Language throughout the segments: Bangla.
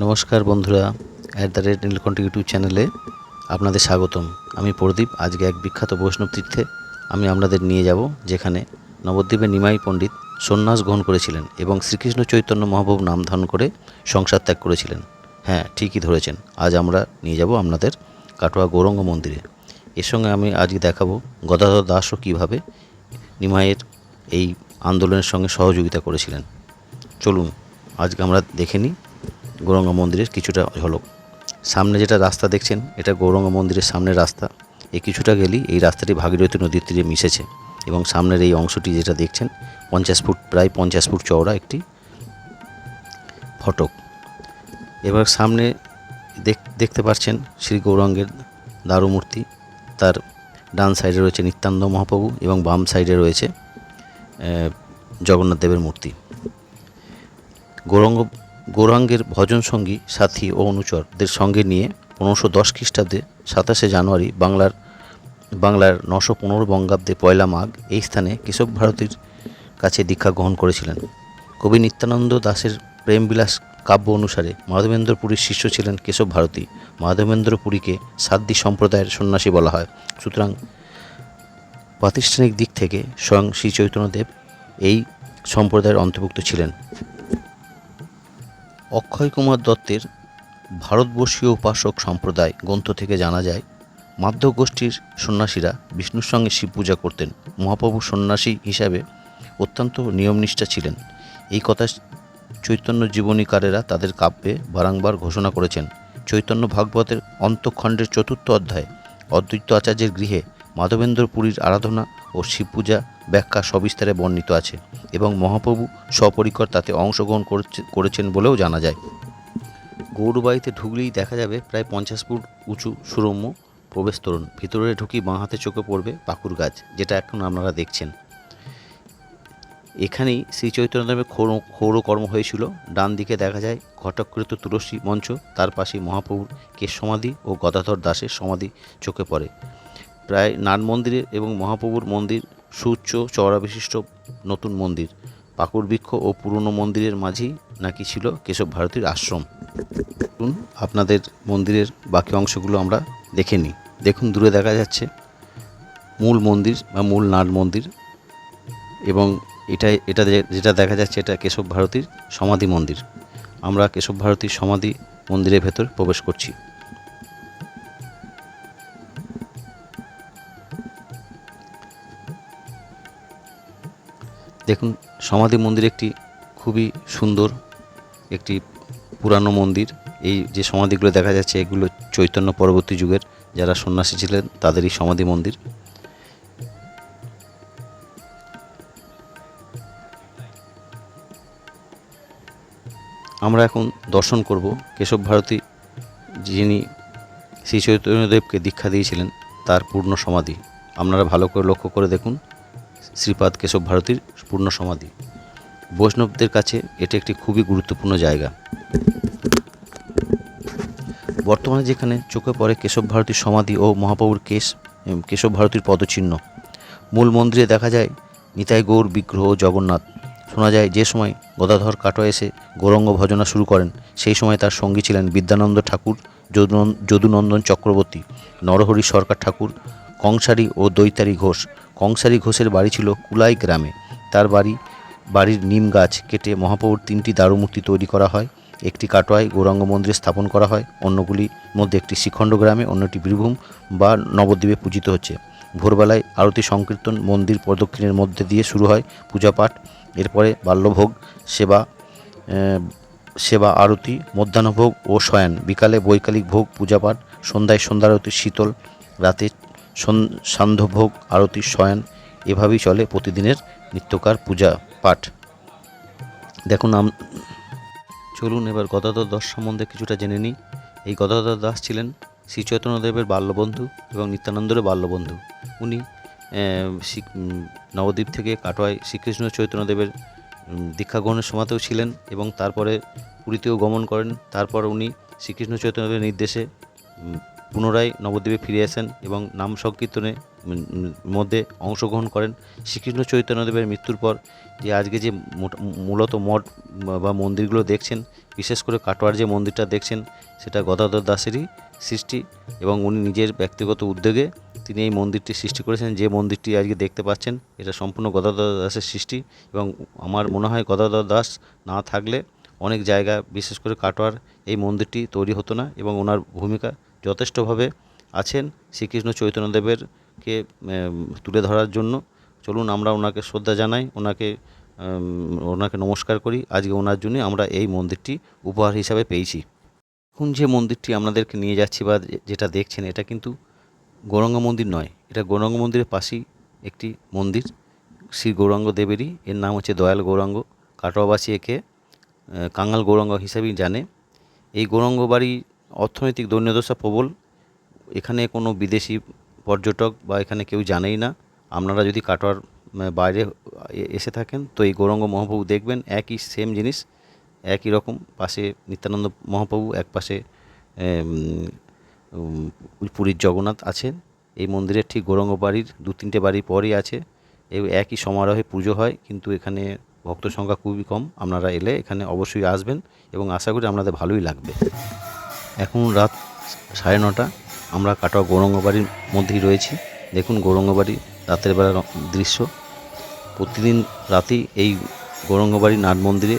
নমস্কার বন্ধুরা at the rate Nilkantha YouTube চ্যানেলে আপনাদের স্বাগতম। আমি প্রদীপ, আজকে এক বিখ্যাত বৈষ্ণব তীর্থে আমি আপনাদের নিয়ে যাব, যেখানে নবদ্বীপের নিমাই পণ্ডিত সন্ন্যাস গ্রহণ করেছিলেন এবং শ্রীকৃষ্ণ চৈতন্য মহাপ্রভু নাম ধারণ করে সংসার ত্যাগ করেছিলেন। হ্যাঁ ঠিকই ধরেছেন, আজ আমরা নিয়ে যাব আপনাদের কাটোয়া গৌরঙ্গ মন্দিরে। এর সঙ্গে আমি আজকে দেখাবো গদাধর দাসও কীভাবে নিমাইয়ের এই আন্দোলনের সঙ্গে সহযোগিতা করেছিলেন। চলুন, আজকে আমরা দেখে নিই গৌরঙ্গ মন্দিরের কিছুটা ঝলক সামনে যেটা রাস্তা দেখছেন, এটা গৌরঙ্গ মন্দিরের সামনের রাস্তা। এই কিছুটা গেলেই এই রাস্তাটি ভাগীরথী নদীর তীরে মিশেছে এবং সামনের এই অংশটি যেটা দেখছেন, পঞ্চাশ ফুট, প্রায় পঞ্চাশ ফুট চওড়া একটি ফটক। এবার সামনে দেখ- দেখতে পাচ্ছেন শ্রী গৌরাঙ্গের দারুমূর্তি। তার ডান সাইডে রয়েছে নিত্যানন্দ মহাপ্রভু এবং বাম সাইডে রয়েছে জগন্নাথ দেবের মূর্তি। গৌরাঙ্গ গৌরাঙ্গের ভজন সঙ্গী, সাথী ও অনুচরদের সঙ্গে নিয়ে পনেরোশো দশ খ্রিস্টাব্দে সাতাশে জানুয়ারি বাংলার বাংলার নশো পনেরো বঙ্গাব্দে পয়লা মাঘ এই স্থানে কেশব ভারতীর কাছে দীক্ষা গ্রহণ করেছিলেন। কবি নিত্যানন্দ দাসের প্রেমবিলাস কাব্য অনুসারে মাধবেন্দ্রপুরীর শিষ্য ছিলেন কেশব ভারতী। মাধবেন্দ্রপুরীকে সাদ্দি সম্প্রদায়ের সন্ন্যাসী বলা হয়। সুতরাং প্রাতিষ্ঠানিক দিক থেকে স্বয়ং শ্রী চৈতন্যদেব এই সম্প্রদায়ের অন্তর্ভুক্ত ছিলেন। অক্ষয় কুমার দত্তের ভারতবর্ষীয় উপাসক সম্প্রদায় গ্রন্থ থেকে জানা যায় মাধ্য গোষ্ঠীর সন্ন্যাসীরা বিষ্ণুর সঙ্গে শিব পূজা করতেন। মহাপ্রভু সন্ন্যাসী হিসাবে অত্যন্ত নিয়মনিষ্ঠা ছিলেন। এই কথা চৈতন্য জীবনীকারেরা তাদের কাব্যে বারংবার ঘোষণা করেছেন। চৈতন্য ভাগবতের অন্তঃখণ্ডের চতুর্থ অধ্যায় অদ্বৈত আচার্যের গৃহে মাধবেন্দ্র পুরীর আরাধনা ও শিব পূজা ব্যাখ্যা সবিস্তারে বর্ণিত আছে এবং মহাপ্রভু সপরিকর তাতে অংশগ্রহণ করছে- করেছেন বলেও জানা যায়। গৌরবাড়িতে ঢুকলেই দেখা যাবে প্রায় পঞ্চাশ ফুট উঁচু সুরম্য প্রবেশ তোরণ। ভিতরে ঢুকি বাঁ হাতে চোখে পড়বে পাকুর গাছ, যেটা এখন আপনারা দেখছেন। এখানেই শ্রী চৈতন্যদেবের ক্ষৌর ক্ষৌরকর্ম হয়েছিল। ডান দিকে দেখা যায় ঘটকৃত তুলসী মঞ্চ, তার পাশেই মহাপ্রভুর কেশ সমাধি ও গদাধর দাসের সমাধি চোখে পড়ে। প্রায় নাট মন্দিরের এবং মহাপ্রভুর মন্দির, সুউচ্চ চওড়া বিশিষ্ট নতুন মন্দির পাকুর বৃক্ষ ও পুরনো মন্দিরের মাঝেই নাকি ছিল কেশব ভারতীর আশ্রম। আপনাদের মন্দিরের বাকি অংশগুলো আমরা দেখে নিই। দেখুন, দূরে দেখা যাচ্ছে মূল মন্দির বা মূল নাট মন্দির এবং এটা এটা যেটা দেখা যাচ্ছে এটা কেশব ভারতীর সমাধি মন্দির। আমরা কেশব ভারতীর সমাধি মন্দিরের ভেতর প্রবেশ করছি। দেখুন, সমাধি মন্দির একটি খুবই সুন্দর একটি পুরানো মন্দির। এই যে সমাধিগুলো দেখা যাচ্ছে, এগুলো চৈতন্য পরবর্তী যুগের যারা সন্ন্যাসী ছিলেন, তাদেরই সমাধি মন্দির। আমরা এখন দর্শন করব কেশব ভারতী, যিনি শ্রী চৈতন্যদেবকে দীক্ষা দিয়েছিলেন, তার পূর্ণ সমাধি। আপনারা ভালো করে লক্ষ্য করে দেখুন। শ্রীপাদ কেশব ভারতীর পূর্ণ সমাধি। বৈষ্ণবদের কাছে এটি একটি খুবই গুরুত্বপূর্ণ জায়গা। বর্তমানে যেখানে চোখে পড়ে কেশব ভারতীর সমাধি ও মহাপ্রভুর কেশ কেশব ভারতীর পদচিহ্ন। মূল মন্দিরে দেখা যায় নিতাই গৌর, বিগ্রহ জগন্নাথ। শোনা যায় যে সময় গদাধর কাটোয়া এসে গৌরঙ্গ ভজনা শুরু করেন, সেই সময় তার সঙ্গী ছিলেন বিদ্যানন্দ ঠাকুর, যদুনন- যদুনন্দন চক্রবর্তী, নরহরি সরকার ঠাকুর, কংসারী ও দৈতারি ঘোষ। কংসারী ঘোষের বাড়ি ছিল কুলাই গ্রামে। তার বাড়ি, বাড়ির নিম গাছ কেটে মহাপ্রভুর তিনটি দারুমূর্তি তৈরি করা হয়। একটি কাটোয়ায় গৌরাঙ্গ মন্দিরে স্থাপন করা হয়। অন্যগুলির মধ্যে একটি শিখণ্ড গ্রামে, অন্যটি বীরভূম বা নবদ্বীপে পূজিত হচ্ছে। ভোরবেলায় আরতি সংকীর্তন, মন্দির প্রদক্ষিণের মধ্যে দিয়ে শুরু হয় পূজাপাঠ এরপরে বাল্যভোগ, সেবা সেবা আরতি, মধ্যাহ্নভোগ ও শয়ন। বিকালে বৈকালিক ভোগ পূজাপাঠ সন্ধ্যায় সন্ধ্যারতি, শীতল, রাতে সান্ধ্যভোগ, আরতি, শয়ন এভাবেই চলে প্রতিদিনের নিত্যকার পূজা, পাঠ। দেখুন আম চলুন এবার গদাধর দাস সম্বন্ধে কিছুটা জেনে নিই। এই গদাধর দাস ছিলেন শ্রী চৈতন্যদেবের বাল্যবন্ধু এবং নিত্যানন্দের বাল্যবন্ধু। উনি নবদ্বীপ থেকে কাটোয়ায় শ্রীকৃষ্ণ চৈতন্যদেবের দীক্ষা গ্রহণের সময়তেও ছিলেন এবং তারপরে পুরীতেও গমন করেন। তারপর উনি শ্রীকৃষ্ণ চৈতন্যদেবের নির্দেশে পুনরায় নবদ্বীপে ফিরে আসেন এবং নাম সংকীর্তনে মধ্যে অংশগ্রহণ করেন। শ্রীকৃষ্ণ চৈতন্যদেবের মৃত্যুর পর যে আজকে যে মূলত মঠ বা- মন্দিরগুলো দেখছেন, বিশেষ করে কাটোয়ার যে মন্দিরটা দেখছেন, সেটা গদাধর দাসেরই সৃষ্টি এবং উনি নিজের ব্যক্তিগত উদ্যোগে তিনি এই মন্দিরটি সৃষ্টি করেছেন। যে মন্দিরটি আজকে দেখতে পাচ্ছেন, এটা সম্পূর্ণ গদাধর দাসের সৃষ্টি এবং আমার মনে হয় গদাধর দাস না থাকলে অনেক জায়গা, বিশেষ করে কাটোয়ার, এই মন্দিরটি তৈরি হতো না এবং ওনার ভূমিকা যথেষ্টভাবে আছেন শ্রীকৃষ্ণ চৈতন্যদেবেরকে উম, তুলে ধরার জন্য। চলুন আমরা ওনাকে শ্রদ্ধা জানাই ওনাকে ওনাকে নমস্কার করি। আজকে ওনার জন্য আমরা এই মন্দিরটি উপহার হিসাবে পেয়েছি। এখন যে মন্দিরটি আপনাদেরকে নিয়ে যাচ্ছি বা যেটা দেখছেন এটা কিন্তু গৌরাঙ্গ মন্দির নয়। এটা গৌরাঙ্গ মন্দিরের পাশেই একটি মন্দির। শ্রী গৌরাঙ্গ দেবেরই এর নাম হচ্ছে দয়াল গৌরাঙ্গ। কাটোয়াবাসী একে কাঙাল গৌরাঙ্গ হিসাবেই জানে। এই গৌরাঙ্গ বাড়ি অর্থনৈতিক দৈন্যদশা প্রবল, এখানে কোনো বিদেশি পর্যটক বা এখানে কেউ জানেই না। আপনারা যদি কাটোয়ার বাইরে এসে থাকেন, তো এই গৌরঙ্গ মহাপ্রভু দেখবেন, একই সেম জিনিস, একই রকম, পাশে নিত্যানন্দ মহাপ্রভু, এক পাশে পুরীর জগন্নাথ আছেন। এই মন্দিরের ঠিক গৌরঙ্গ বাড়ির দু তিনটে বাড়ি পরই আছে। এই একই সমারোহে পুজো হয়, কিন্তু এখানে ভক্ত সংখ্যা খুবই কম। আপনারা এলে এখানে অবশ্যই আসবেন এবং আশা করি আপনাদের ভালোই লাগবে। এখন রাত সাড়ে নটা। আমরা কাটোয়া গৌরঙ্গ বাড়ির মধ্যেই রয়েছি। দেখুন গৌরঙ্গবাড়ি রাতের বেলার দৃশ্য। প্রতিদিন রাতেই এই গৌরঙ্গবাড়ি নাট মন্দিরে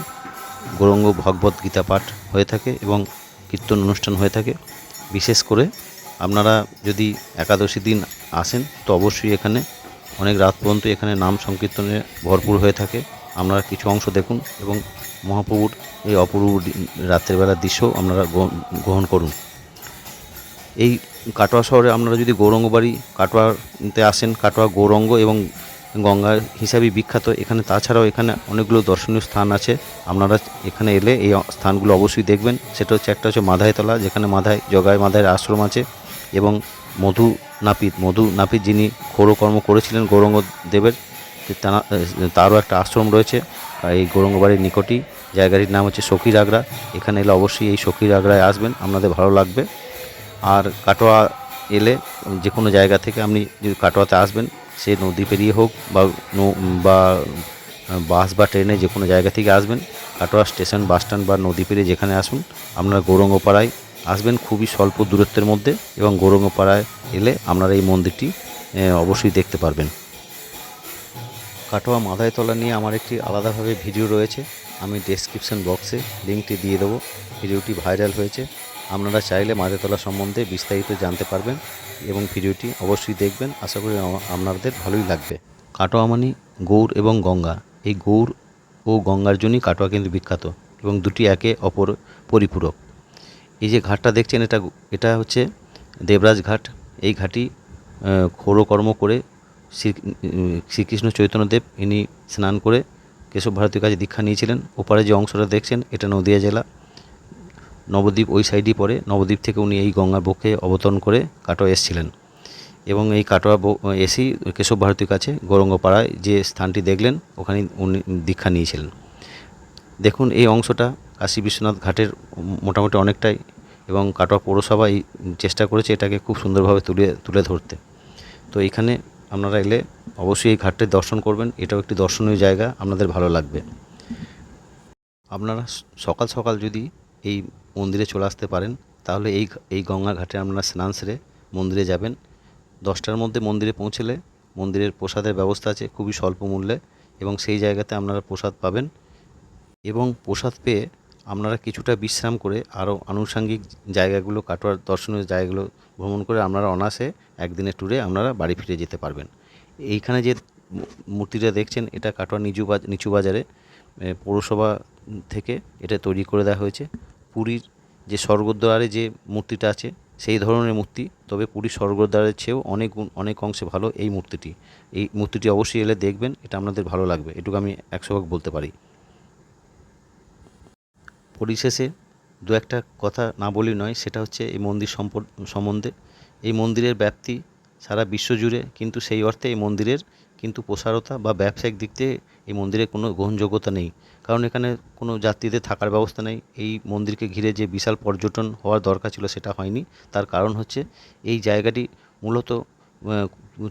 গৌরঙ্গ ভগবত গীতা পাঠ হয়ে থাকে এবং কীর্তন অনুষ্ঠান হয়ে থাকে। বিশেষ করে আপনারা যদি একাদশী দিন আসেন, তো অবশ্যই এখানে অনেক রাত পর্যন্ত এখানে নাম সংকীর্তনে ভরপুর হয়ে থাকে। আপনারা কিছু অংশ দেখুন এবং মহাপ্রভুর এই অপূর্ব দি- রাতের বেলার দৃশ্য আপনারা গ্রহণ- করুন। এই কাটোয়া শহরে আপনারা যদি গৌরঙ্গ বাড়ি কাটোয়াতে আসেন, কাটোয়া গৌরঙ্গ এবং গঙ্গা হিসাবে বিখ্যাত, এখানে তাছাড়াও এখানে অনেকগুলো দর্শনীয় স্থান আছে। আপনারা এখানে এলে এই স্থানগুলো অবশ্যই দেখবেন। সেটা হচ্ছে একটা হচ্ছে মাধাইতলা, যেখানে মাধায় জগায় মাধায়ের আশ্রম আছে এবং মধু নাপিত মধু নাপিত যিনি খৌরকর্ম করেছিলেন গৌরঙ্গ দেবের তারা- তারও একটা আশ্রম রয়েছে, এই গৌরঙ্গ বাড়ির নিকটই। জায়গাটির নাম হচ্ছে সখীর আগ্রা। এখানে এলে অবশ্যই এই সখীর আগ্রায় আসবেন, আপনাদের ভালো লাগবে। আর কাটোয়া এলে যে কোনো জায়গা থেকে আপনি যদি কাটোয়াতে আসবেন, সে নদী পেরিয়ে হোক বা নৌ- বা বাস বা ট্রেনে যে কোনো জায়গা থেকে আসবেন, কাটোয়া স্টেশন, বাস স্ট্যান্ড বা নদী পেরিয়ে যেখানে আসুন, আপনারা গৌরঙ্গপাড়ায় আসবেন খুবই স্বল্প দূরত্বের মধ্যে এবং গৌরঙ্গপাড়ায় এলে আপনারা এই মন্দিরটি অবশ্যই দেখতে পারবেন। কাটোয়া মাথায়তলা নিয়ে আমার একটি আলাদাভাবে ভিডিও রয়েছে। আমি ডেসক্রিপশন বক্সে লিঙ্কটি দিয়ে দেবো। ভিডিওটি ভাইরাল হয়েছে। আপনারা চাইলে মাথায়তলা সম্বন্ধে বিস্তারিত জানতে পারবেন এবং ভিডিওটি অবশ্যই দেখবেন। আশা করি আপনাদের ভালোই লাগবে। কাটোয়া মানে গৌর এবং গঙ্গা। এই গৌর ও গঙ্গার জন্যই কাটোয়া কিন্তু বিখ্যাত এবং দুটি একে অপর পরিপূরক। এই যে ঘাটটা দেখছেন, এটা এটা হচ্ছে দেবরাজ ঘাট। এই ঘাটি খোরকর্ম করে শ্রীকৃষ্ণ চৈতন্যদেব ইনি স্নান করে কেশব ভারতীর কাছে দীক্ষা নিয়েছিলেন। ওপারে যে অংশটা দেখছেন, এটা নদিয়া জেলা। নবদ্বীপ ওই সাইডই পড়ে। নবদ্বীপ থেকে উনি এই গঙ্গার বক্ষে অবতরণ করে কাটোয়া এসেছিলেন। এবং এই কাটোয়া এসেই কেশব ভারতীর কাছে গৌরঙ্গপাড়ায় যে স্থানটি দেখলেন ওখানে উনি দীক্ষা নিয়েছিলেন। দেখুন, এই অংশটা কাশী বিশ্বনাথ ঘাটের মোটামুটি অনেকটাই এবং কাটোয়া পৌরসভা এই চেষ্টা করেছে এটাকে খুব সুন্দরভাবে তুলে তুলে ধরতে। তো এখানে আপনারা এলে অবশ্যই এই ঘাটটি দর্শন করবেন। এটাও একটি দর্শনীয় জায়গা, আপনাদের ভালো লাগবে। আপনারা সকাল সকাল যদি এই মন্দিরে চলে আসতে পারেন, তাহলে এই এই গঙ্গা ঘাটে আপনারা স্নান সেরে মন্দিরে যাবেন। দশটার মধ্যে মন্দিরে পৌঁছলে মন্দিরের প্রসাদের ব্যবস্থা আছে খুবই স্বল্প মূল্যে এবং সেই জায়গাতে আপনারা প্রসাদ পাবেন এবং প্রসাদ পেয়ে আপনারা কিছুটা বিশ্রাম করে আরও আনুষঙ্গিক জায়গাগুলো, কাটোয়ার দর্শনীয় জায়গাগুলো ভ্রমণ করে আপনারা অনাসে একদিনের ট্যুরে আপনারা বাড়ি ফিরে যেতে পারবেন। এইখানে যে মূর্তিটা দেখছেন, এটা কাটোয়া নিচু নিচু বাজারে পৌরসভা থেকে এটা তৈরি করে দেওয়া হয়েছে। পুরীর যে স্বর্গদ্বারে যে মূর্তিটা আছে, সেই ধরনের মূর্তি, তবে পুরীর স্বর্গদ্বারের চেয়েও অনেক অনেক অংশে ভালো এই মূর্তিটি। এই মূর্তিটি অবশ্যই এলে দেখবেন, এটা আপনাদের ভালো লাগবে। এটুকু আমি একশো ভাগ বলতে পারি। পরিশেষে দু একটা কথা না বলি নয়, সেটা হচ্ছে এই মন্দির সম্বন্ধে। এই মন্দিরের ব্যাপ্তি সারা বিশ্ব জুড়ে কিন্তু সেই অর্থে এই মন্দিরের কিন্তু প্রসারতা বা ব্যবসায়িক দিক থেকে এই মন্দিরের কোনো গ্রহণযোগ্যতা নেই। কারণ এখানে কোনো যাত্রীদের থাকার ব্যবস্থা নেই। এই মন্দিরকে ঘিরে যে বিশাল পর্যটন হওয়ার দরকার ছিল সেটা হয়নি। তার কারণ হচ্ছে এই জায়গাটি মূলত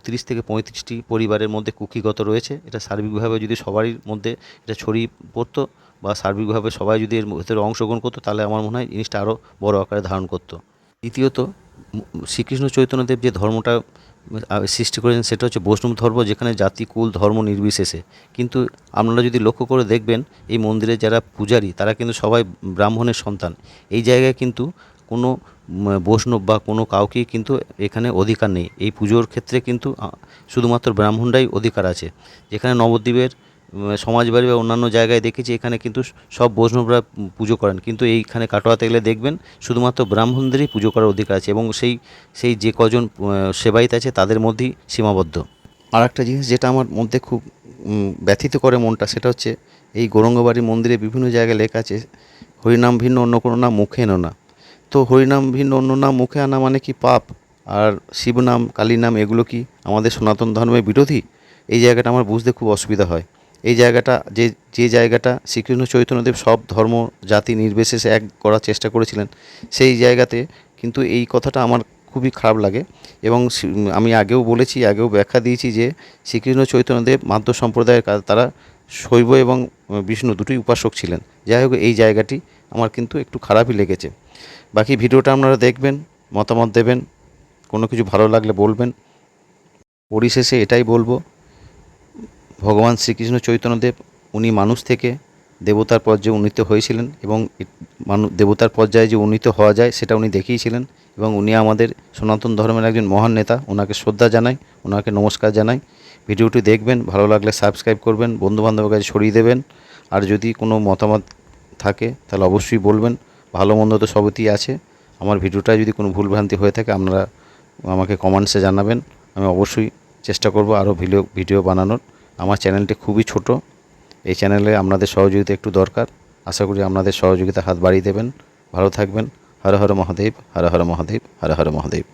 তিরিশ থেকে পঁয়ত্রিশটি পরিবারের মধ্যে কুকিগত রয়েছে। এটা সার্বিকভাবে যদি সবারই মধ্যে এটা ছড়িয়ে পড়তো বা সার্বিকভাবে সবাই যদি এর ভেতরে অংশগ্রহণ করতো, তাহলে আমার মনে হয় জিনিসটা আরও বড় আকারে ধারণ করতো। দ্বিতীয়ত, শ্রীকৃষ্ণ চৈতন্যদেব যে ধর্মটা সৃষ্টি করেছেন, সেটা হচ্ছে বৈষ্ণব ধর্ম, যেখানে জাতি, কুল, ধর্ম নির্বিশেষে। কিন্তু আপনারা যদি লক্ষ্য করে দেখবেন, এই মন্দিরে যারা পূজারী, তারা কিন্তু সবাই ব্রাহ্মণের সন্তান। এই জায়গায় কিন্তু কোনো বৈষ্ণব বা কোনো কাউকেই কিন্তু এখানে অধিকার নেই। এই পুজোর ক্ষেত্রে কিন্তু শুধুমাত্র ব্রাহ্মণরাই অধিকার আছে। যেখানে নবদ্বীপের সমাজবাড়ি বা অন্যান্য জায়গায় দেখেছি, এখানে কিন্তু সব বৈষ্ণবরা পুজো করেন। কিন্তু এইখানে কাটোয়াতে গেলে দেখবেন, শুধুমাত্র ব্রাহ্মণদেরই পুজো করার অধিকার আছে এবং সেই সেই যে কজন সেবায়িত আছে, তাদের মধ্যেই সীমাবদ্ধ। আর একটা জিনিস যেটা আমার মধ্যে খুব ব্যথিত করে মনটা, সেটা হচ্ছে এই গৌরঙ্গবাড়ি মন্দিরে বিভিন্ন জায়গায় লেখা আছে, হরিনাম ভিন্ন, অন্য কোনো নাম মুখে এনো না। তো হরিনাম ভিন্ন, অন্য নাম মুখে আনা মানে কি পাপ? আর শিবনাম কালী নাম এগুলো কি আমাদের সনাতন ধর্মের বিরোধী? এই জায়গাটা আমার বুঝতে খুব অসুবিধা হয়। এই জায়গাটা, যে যে জায়গাটা শ্রীকৃষ্ণ চৈতন্যদেব সব ধর্ম, জাতি নির্বিশেষে এক করার চেষ্টা করেছিলেন, সেই জায়গাতে কিন্তু এই কথাটা আমার খুবই খারাপ লাগে। এবং আমি আগেও বলেছি, আগেও ব্যাখ্যা দিয়েছি যে শ্রীকৃষ্ণ চৈতন্যদেব মাধ্য সম্প্রদায়ের তারা শৈব এবং বিষ্ণু দুটোই উপাসক ছিলেন। যাই হোক, এই জায়গাটি আমার কিন্তু একটু খারাপই লেগেছে। বাকি ভিডিওটা আপনারা দেখবেন, মতামত দেবেন, কোনো কিছু ভালো লাগলে বলবেন। পরিশেষে এটাই বলব, ভগবান শ্রীকৃষ্ণ চৈতন্যদেব, উনি মানুষ থেকে দেবতার পর্যায়ে উন্নীত হয়েছিলেন এবং মানু, দেবতার পর্যায়ে যে উন্নীত হওয়া যায় সেটা উনি দেখিয়েছিলেন এবং উনি আমাদের সনাতন ধর্মের একজন মহান নেতা, ওনাকে শ্রদ্ধা জানাই, ওনাকে নমস্কার জানাই। ভিডিওটি দেখবেন, ভালো লাগলে সাবস্ক্রাইব করবেন, বন্ধুবান্ধবের কাছে ছড়িয়ে দেবেন। আর যদি কোনো মতামত থাকে, তাহলে অবশ্যই বলবেন। ভালো মন্দ তো সবতেই আছে। আমার ভিডিওটা যদি কোনো ভুলভ্রান্তি হয়ে থাকে, আপনারা আমাকে কমেন্টসে জানাবেন। আমি অবশ্যই চেষ্টা করব আরও ভিডিও ভিডিও বানানোর। আমার চ্যানেলটি খুবই ছোট। এই চ্যানেলে আপনাদের সহযোগিতা একটু দরকার। আশা করি আপনাদের সহযোগিতা হাত বাড়িয়ে দেবেন। ভালো থাকবেন। হর হর মহাদেব, হর হর মহাদেব, হর হর মহাদেব।